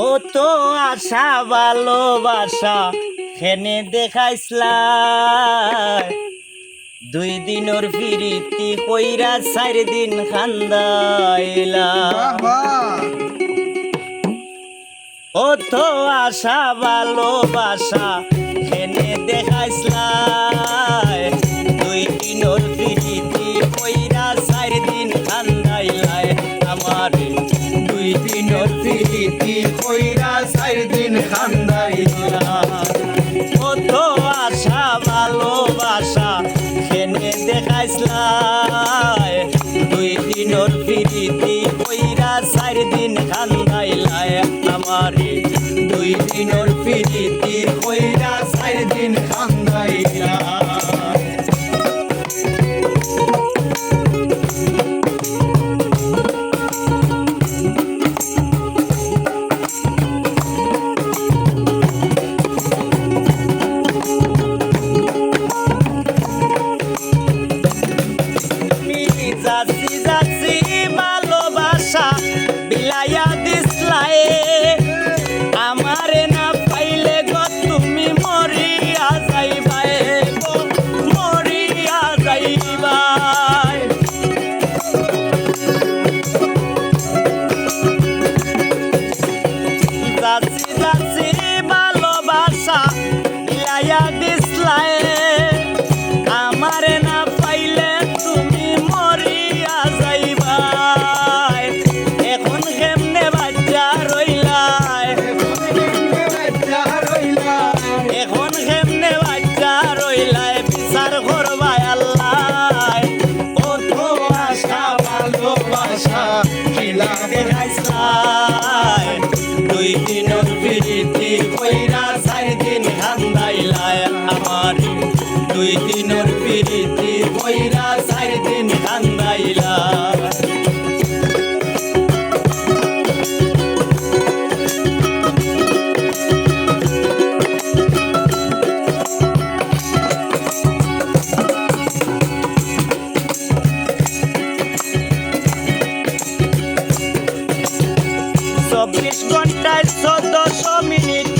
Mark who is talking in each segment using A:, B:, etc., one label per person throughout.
A: ও তো আশা ভালোবাসা খেনে দেখাইসলাই। দুই দিনর ফিরিতি কইরা চার দিন খান্দাইলা ও তো আশা ভালোবাসা দিনর ফিরিতি কইরা চার দিন খান্দাইলা কত আশা, ভালোবাসা খেনে দেখাইছলাই। দুই দিনর ফিরিতি কইরা চার দিন খান্দাইলাই আমারে। দুই দিনর ফিরিতি কইরা যাচ্ছি যাচ্ছি দুই দুই দিনের চব্বিশ ঘন্টায় চোদ্দশো মিনিট।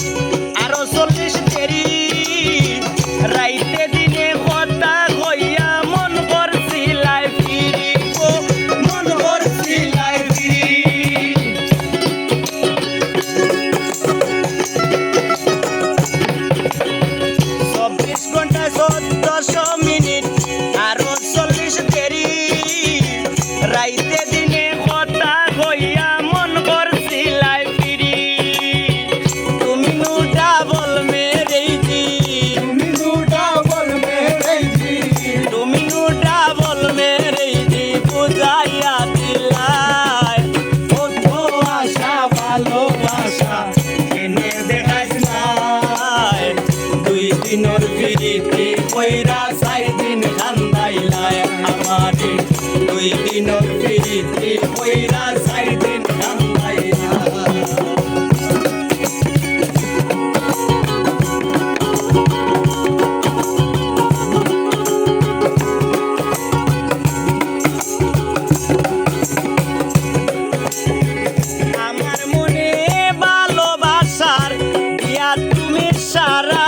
A: সারা।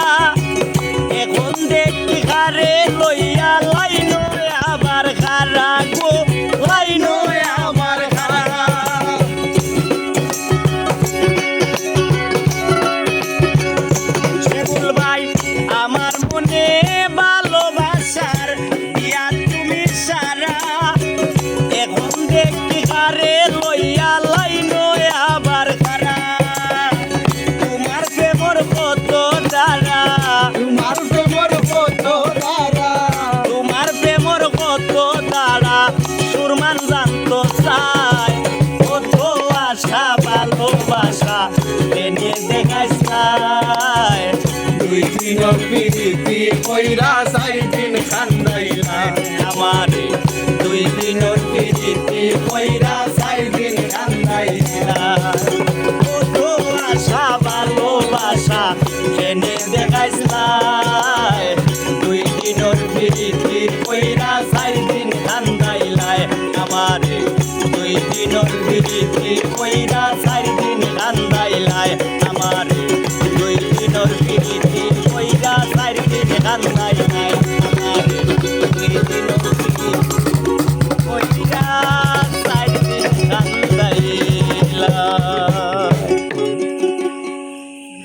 A: এখন দেখি ঘরে লইয়া
B: পিড়িতি কইরা চাই দিন খান্দাইলা
A: আমারে দুই দিনের পিড়িতি কইরা চার দিন কান্দাইলা। কত আশা, ভালোবাসা ট্রেনে দেখাইছিলাই দুই দিনের পিড়িতি কইরা চার দিন কান্দাইলাই আমারে দুই দিনের পিড়িতি কইরা চার দিন আর নাই নাই।